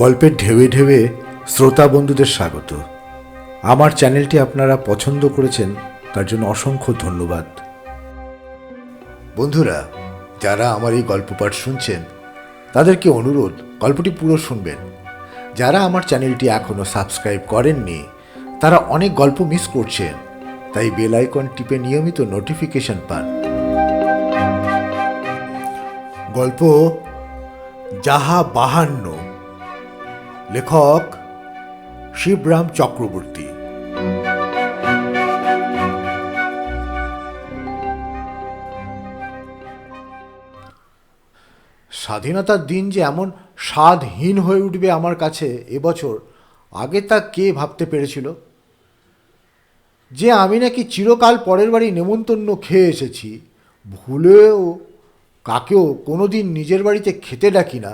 গল্পের ঢেউয়ে ঢেউয়ে শ্রোতা বন্ধুদের স্বাগত। আমার চ্যানেলটি আপনারা পছন্দ করেছেন, তার জন্য অসংখ্য ধন্যবাদ। বন্ধুরা, যারা আমার এই গল্প পাঠ শুনছেন, তাদেরকে অনুরোধ, গল্পটি পুরো শুনবেন। যারা আমার চ্যানেলটি এখনও সাবস্ক্রাইব করেননি, তারা অনেক গল্প মিস করছেন, তাই বেল আইকন টিপে নিয়মিত নোটিফিকেশন পান। গল্প, যাহা বাহান্ন লেখক শিবরাম চক্রবর্তী। স্বাধীনতার দিন যে এমন স্বাদহীন হয়ে উঠবে আমার কাছে এবছর আগে তা কে ভাবতে পেরেছিল? যে আমি নাকি চিরকাল পরের বাড়ি নেমন্তন্ন খেয়ে এসেছি, ভুলেও কাকেও কোনোদিন নিজের বাড়িতে খেতে ডাকি না,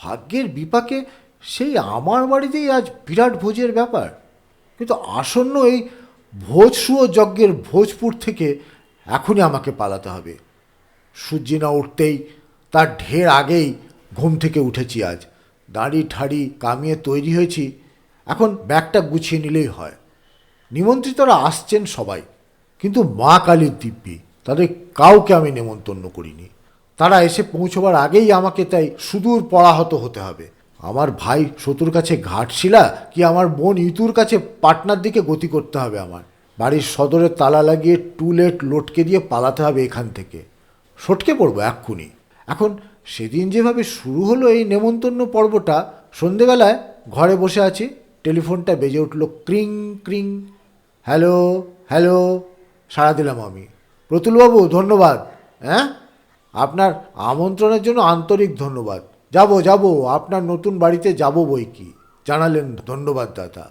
ভাগ্যের বিপাকে সেই আমার বাড়িতেই আজ বিরাট ভোজের ব্যাপার। কিন্তু আসন্ন এই ভোজসুয় যজ্ঞের ভোজপুর থেকে এখনই আমাকে পালাতে হবে। সূর্যি না উঠতেই তার ঢের আগেই ঘুম থেকে উঠেছি আজ। দাড়ি ঠাড়ি কামিয়ে তৈরি হয়েছি। এখন ব্যাগটা গুছিয়ে নিলেই হয়। নিমন্ত্রিতরা আসছেন সবাই, কিন্তু মা কালীর দিব্যি, তাদের কাউকে আমি নেমন্তন্ন করিনি। তারা এসে পৌঁছবার আগেই আমাকে তাই সুদূর পরাহত হতে হবে। আমার ভাই শত্রুর কাছে ঘাটশিলা কি আমার বোন ইতুর কাছে পাটনার দিকে গতি করতে হবে আমার? বাড়ির সদরে তালা লাগিয়ে টুলেট লটকে দিয়ে পালাতে হবে এখান থেকে। সটকে পড়ব এক্ষুনি। এখন সেদিন যেভাবে শুরু হলো এই নেমন্তন্ন পর্বটা, সন্ধেবেলায় ঘরে বসে আছি, টেলিফোনটা বেজে উঠল ক্রিং ক্রিং। হ্যালো হ্যালো, সাড়া দিলাম আমি। প্রতুলবাবু, ধন্যবাদ হ্যাঁ আপনার আমন্ত্রণের জন্য আন্তরিক ধন্যবাদ। যাব যাব, আপনার নতুন বাড়িতে যাব বই কি? জানালেন ধন্যবাদ দাদা।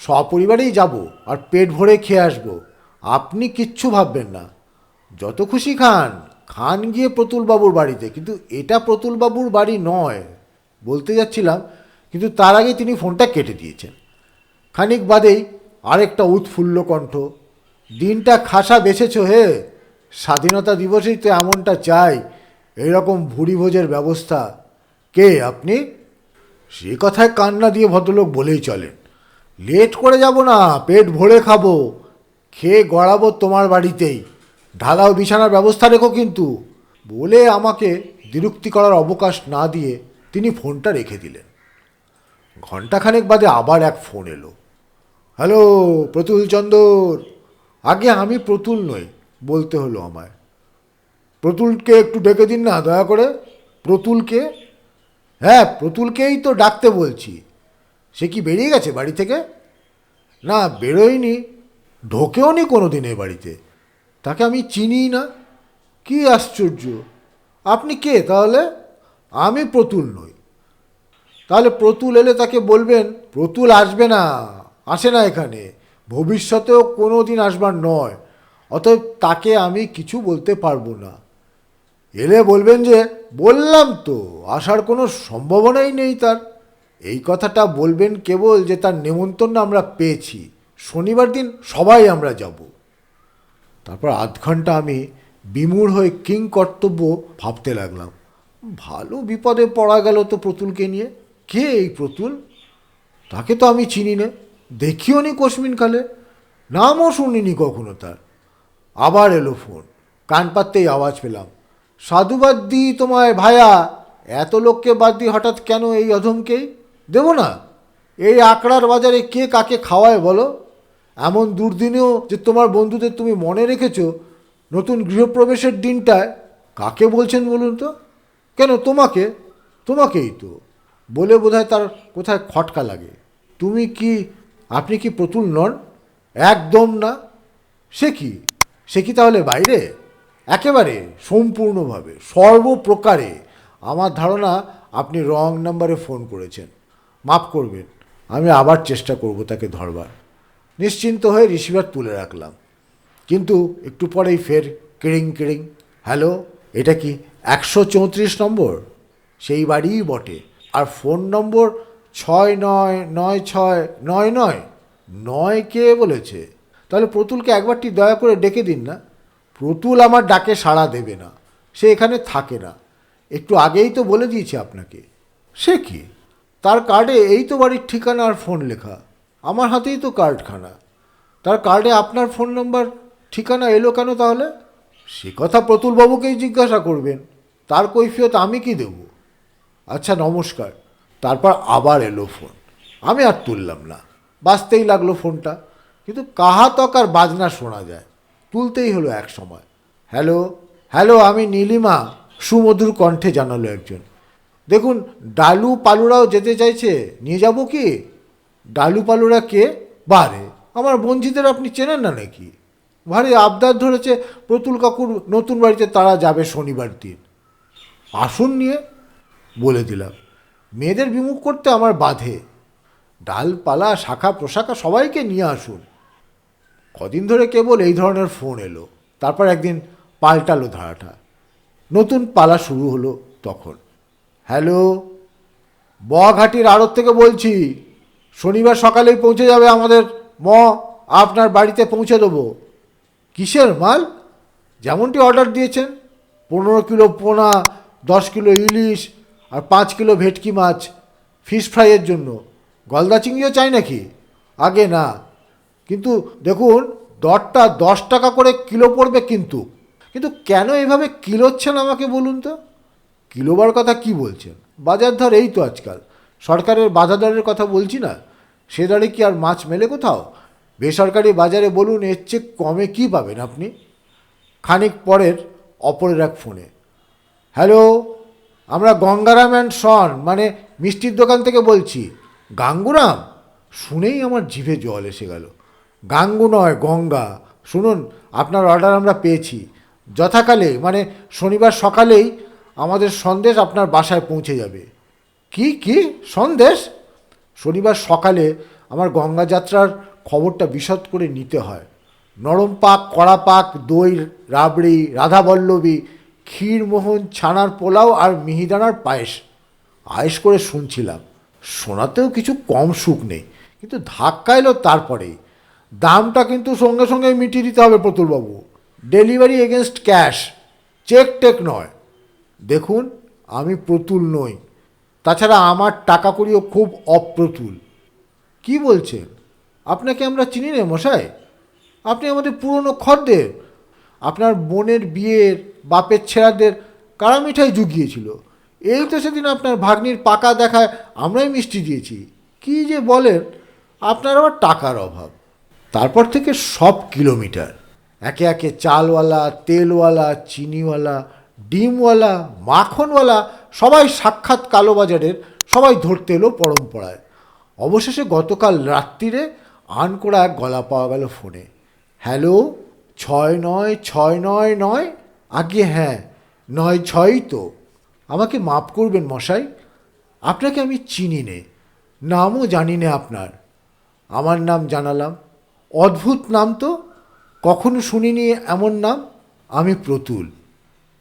সপরিবারেই যাব আর পেট ভরে খেয়ে আসব। আপনি কিচ্ছু ভাববেন না। যত খুশি খান। খান গিয়ে প্রতুলবাবুর বাড়িতে। কিন্তু এটা প্রতুলবাবুর বাড়ি নয়, বলতে যাচ্ছিলাম, কিন্তু তার আগে তিনি ফোনটা কেটে দিয়েছেন। খানিক বাদেই আরেকটা উৎফুল্ল কণ্ঠ, দিনটা খাসা বেছেছ হে? স্বাধীনতা দিবসেই তো এমনটা চাই। এরকম ভুড়ি ভোজের ব্যবস্থা কে আপনি? সে কথায় কান্না দিয়ে ভদ্রলোক বলেই চলেন। লেট করে যাব না, পেট ভরে খাব। খেয়ে গড়াবো তোমার বাড়িতেই। ঢালাও বিছানার ব্যবস্থা রেখো কিন্তু। বলে আমাকে বিরক্তি করার অবকাশ না দিয়ে তিনি ফোনটা রেখে দিলেন। ঘণ্টাখানেক বাদে আবার এক ফোন এলো। হ্যালো, প্রতুল চন্দর। আগে আমি প্রতুল নই, বলতে হলো আমায়। প্রতুলকে একটু ডেকে দিন না, দয়া করে। প্রতুলকে হ্যাঁ প্রতুলকেই তো ডাকতে বলছি। সে কি বেরিয়ে গেছে বাড়ি থেকে? না, বেরোয়নি। ঢোকেও নি কোনো দিন এ বাড়িতে। তাকে আমি চিনিই না। কি আশ্চর্য। আপনি কে তাহলে? আমি প্রতুল নই। তাহলে প্রতুল এলে তাকে বলবেন, প্রতুল আসবে না, আসে না এখানে। ভবিষ্যতেও কোনো দিন আসবার নয়। অতএব তাকে আমি কিছু বলতে পারব না। এলে বলবেন যে, বললাম তো, আসার কোনো সম্ভাবনাই নেই তার। এই কথাটা বলবেন কেবল যে, তার নেমন্তন্ন আমরা পেয়েছি। শনিবার দিন সবাই আমরা যাব। তারপর আধ ঘণ্টা আমি বিমূঢ় হয়ে কিং কর্তব্য ভাবতে লাগলাম। ভালো বিপদে পড়া গেল তো প্রতুলকে নিয়ে। কে এই প্রতুল? তাকে তো আমি চিনি না। দেখিও নি কসমিন কালে নামও শুনিনি কখনো তার। আবার এলো ফোন। কান পাততেই আওয়াজ পেলাম। সাধুবাদ দিই তোমায় ভায়া, এত লোককে বাদ দিই হঠাৎ কেন এই অধমকেই দেব না। এই আকড়ার বাজারে কে কাকে খাওয়ায় বলো? এমন দুর্দিনেও যে তোমার বন্ধুদের তুমি মনে রেখেছো, নতুন গৃহপ্রবেশের দিনটায় কাকে বলছেন বলুন তো? কেন তোমাকে? তোমাকেই তো। বলে বোধহয় তার কোথায় খটকা লাগে। তুমি কি, আপনি কি প্রতুল নন? একদম না। সে কি? সে কি তাহলে বাইরে? একেবারে সম্পূর্ণভাবে, সর্বপ্রকারে আমার ধারণা আপনি রং নাম্বারে ফোন করেছেন। মাফ করবেন, আমি আবার চেষ্টা করব তাকে ধরবার। নিশ্চিন্ত হয়ে রিসিভার তুলে রাখলাম। কিন্তু একটু পরেই ফের কিড়িং কিড়িং, হ্যালো, এটা কি একশো চৌত্রিশ নম্বর? সেই বাড়িই বটে। আর ফোন নম্বর ছয় নয় নয় ছয় নয় নয় নয় কে বলেছে? তাহলে প্রতুলকে একবারটি দয়া করে ডেকে দিন না। প্রতুল আমার ডাকে সাড়া দেবে না। সে এখানে থাকে না। একটু আগেই তো বলে দিয়েছে আপনাকে। সে কি? তার কার্ডে এই তো বাড়ির ঠিকানা আর ফোন লেখা। আমার হাতেই তো কার্ডখানা। তার কার্ডে আপনার ফোন নাম্বার, ঠিকানা এলো কেন তাহলে? সে কথা প্রতুলবাবুকেই জিজ্ঞাসা করবেন। তার কৈফিয়ত আমি কি দেব? আচ্ছা নমস্কার। তারপর আবার এলো ফোন। আমি আর তুললাম না। বাঁচতেই লাগল ফোনটা। কিন্তু কাহাতক আর বাজনা শোনা যায়। তুলতেই হলো এক সময়। হ্যালো? হ্যালো, আমি নীলিমা, সুমধুর কণ্ঠে জানালো একজন। দেখুন, ডালু পালুরাও যেতে চাইছে, নিয়ে যাব কি? ডালু পালুরা কে? বারে, আমার বঞ্চিতের আপনি চেনেন না নাকি? ভারী আবদার ধরেছে প্রতুল কাকুর নতুন বাড়িতে তারা যাবে শনিবার দিন। আসুন নিয়ে, বলে দিলাম। মেয়েদের বিমুখ করতে আমার বাধে। ডালপালা, শাখা প্রশাখা সবাইকে নিয়ে আসুন। কদিন ধরে কেবল এই ধরনের ফোন এলো। তারপর একদিন পাল্টালো ধারাটা। নতুন পালা শুরু হলো তখন। হ্যালো, বঘাটির আড়ত থেকে বলছি, শনিবার সকালেই পৌঁছে যাবে আমাদের ম, আপনার বাড়িতে পৌঁছে দেবো। কিসের মাল? যেমনটি অর্ডার দিয়েছেন, পনেরো কিলো পোনা, দশ কিলো ইলিশ আর পাঁচ কিলো ভেটকি মাছ, ফিশ ফ্রাইয়ের জন্য। গলদা চিংড়িও চাই নাকি? আগে না। কিন্তু দেখুন, দরটা দশ টাকা করে কিলো পড়বে কিন্তু। কিন্তু কেন এভাবে কিলোচ্ছেন আমাকে বলুন তো? কিলোবার কথা কি বলছেন? বাজার ধর এই তো আজকাল। সরকারের বাধা দরের কথা বলছি না। সে দরে কি আর মাছ মেলে কোথাও? বেসরকারি বাজারে বলুন, এর চেয়ে কমে কি পাবেন আপনি? খানিক পরের, অপরের এক ফোনে। হ্যালো, আমরা গঙ্গারাম অ্যান্ড সন মানে মিষ্টির দোকান থেকে বলছি। গাঙ্গুরাম? শুনেই আমার জিভে জল এসে গেল। গাঙ্গু নয়, গঙ্গা। শুনুন, আপনার অর্ডার আমরা পেয়েছি। যথাকালে মানে শনিবার সকালেই আমাদের সন্দেশ আপনার বাসায় পৌঁছে যাবে। কি কি? সন্দেশ? শনিবার সকালে আমার গঙ্গা যাত্রার খবরটা বিশদ করে নিতে হয়। নরম পাক, কড়া পাক, দই, রাবড়ি, রাধাবল্লবী, ক্ষীরমোহন, ছানার পোলাও আর মিহিদানার পায়েস। আয়েস করে শুনছিলাম। শোনাতেও কিছু কম সুখ নেই, কিন্তু ধাক্কা এলো তারপরেই। দামটা কিন্তু সঙ্গে সঙ্গে মিটিয়ে দিতে হবে প্রতুলবাবু। Delivery against cash cheque take নয়। দেখুন, আমি প্রতুল নই। তাছাড়া আমার টাকা করিও খুব অপ্রতুল। কি বলছেন? আপনাকে আমরা চিনি না, মশাই? আপনি আমাদের পুরনো খদ্দের। আপনার বোনের বিয়ের, বাপের ছেঁড়াদের কারা মিঠাই জুগিয়েছিল? এই তো সেদিন আপনার ভাগ্নির পাকা দেখায় আমরাই মিষ্টি দিয়েছি। কি যে বলেন, আপনার আবার টাকার অভাব। তারপর থেকে সব কিলোমিটার। একে একে চালওয়ালা, তেলওয়ালা, চিনিওয়ালা, ডিমওয়ালা, মাখনওয়ালা সবাই সাক্ষাৎ কালোবাজারের, সবাই ধরতে এলো পরম্পরায়। অবশেষে গতকাল রাত্রিরে আনকোড়া এক গলা পাওয়া গেল ফোনে। হ্যালো, ছয় নয় ছয় নয় নয়? আগে হ্যাঁ নয় ছয়ই তো। আমাকে মাপ করবেন মশাই, আপনাকে আমি চিনি নে, নামও জানি না আপনার। আমার নাম জানালাম। অদ্ভুত নাম তো, কখনো শুনিনি এমন নাম, আমি প্রতুল।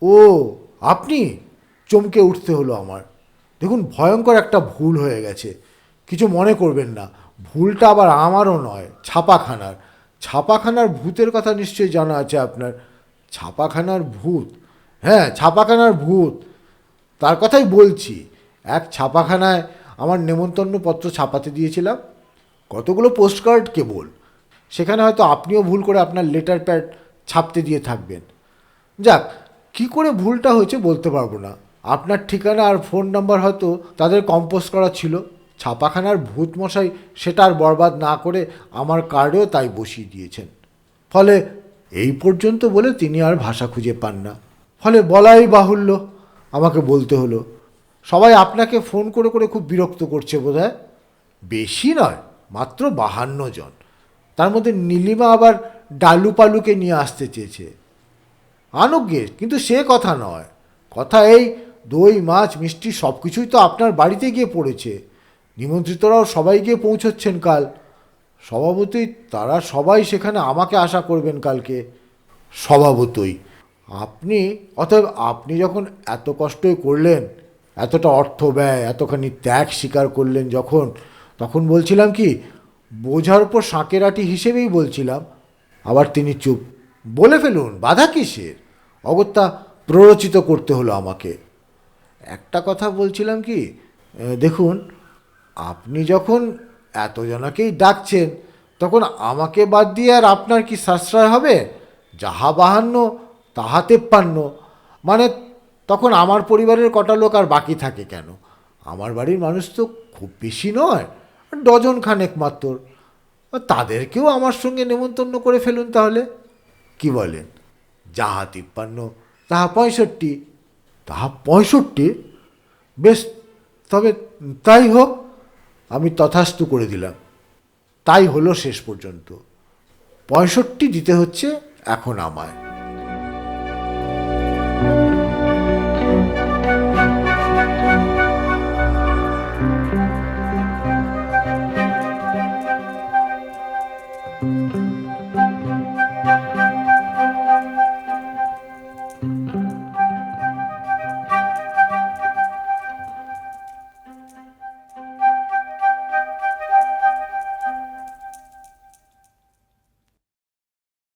ও, আপনি? চমকে উঠতে হলো আমার। দেখুন, ভয়ঙ্কর একটা ভুল হয়ে গেছে। কিছু মনে করবেন না। ভুলটা আবার আমারও নয়, ছাপাখানার। ছাপাখানার ভূতের কথা নিশ্চয়ই জানা আছে আপনার। ছাপাখানার ভূত? হ্যাঁ ছাপাখানার ভূত। তার কথাই বলছি। এক ছাপাখানায় আমার নেমন্তন্ন পত্র ছাপাতে দিয়েছিলাম। কতগুলো পোস্টকার্ড কেবল? সেখানে হয়তো আপনিও ভুল করে আপনার লেটার প্যাড ছাপতে দিয়ে থাকবেন। যাক, কি করে ভুলটা হয়েছে বলতে পারব না। আপনার ঠিকানা আর ফোন নাম্বার হয়তো তাদের কম্পোজ করা ছিল। ছাপাখানার ভূত মশাই সেটা আর বরবাদ না করে আমার কার্ডেও তাই বসিয়ে দিয়েছেন। ফলে এই পর্যন্ত বলে তিনি আর ভাষা খুঁজে পান না। ফলে বলাই বাহুল্য, আমাকে বলতে হলো, সবাই আপনাকে ফোন করে করে খুব বিরক্ত করছে বোধহয়। বেশি নয়, মাত্র বাহান্ন জন। তার মধ্যে নীলিমা আবার ডালু পালুকে নিয়ে আসতে চেয়েছে। আনুক কিন্তু সে কথা নয়। কথা এই, দই, মাছ, মিষ্টি সব কিছুই তো আপনার বাড়িতে গিয়ে পড়েছে। নিমন্ত্রিতরাও সবাই গিয়ে পৌঁছচ্ছেন কাল। স্বভাবতই তারা সবাই সেখানে আমাকে আশা করবেন কালকে। স্বভাবতই। আপনি, অতএব আপনি যখন এত কষ্টই করলেন, এতটা অর্থ ব্যয়, এতখানি ত্যাগ স্বীকার করলেন যখন, তখন বলছিলাম কি বোঝার উপর সাঁকেরাটি হিসেবেই বলছিলাম। আবার তিনি চুপ। বলে ফেলুন, বাধা কিসের? অগত্যা প্ররোচিত করতে হলো আমাকে। একটা কথা বলছিলাম কি? দেখুন, আপনি যখন এতজনাকেই ডাকছেন, তখন আমাকে বাদ দিয়ে আর আপনার কি সাশ্রয় হবে? যাহা বাহান্ন, তাহা তেপ্পান্ন। মানে তখন আমার পরিবারের কটা লোক আর বাকি থাকে কেন? আমার বাড়ির মানুষ তো খুব বেশি নয়। ডজন খানেক মাত্র তাদেরকেও আমার সঙ্গে নেমন্তন্ন করে ফেলুন তাহলে। কি বলেন? যাহা তিপ্পান্ন, তাহা পঁয়ষট্টি তাহা পঁয়ষট্টি? বেশ, তবে তাই হোক, আমি তথাস্তু করে দিলাম। তাই হলো শেষ পর্যন্ত। পঁয়ষট্টি দিতে হচ্ছে এখন আমায়।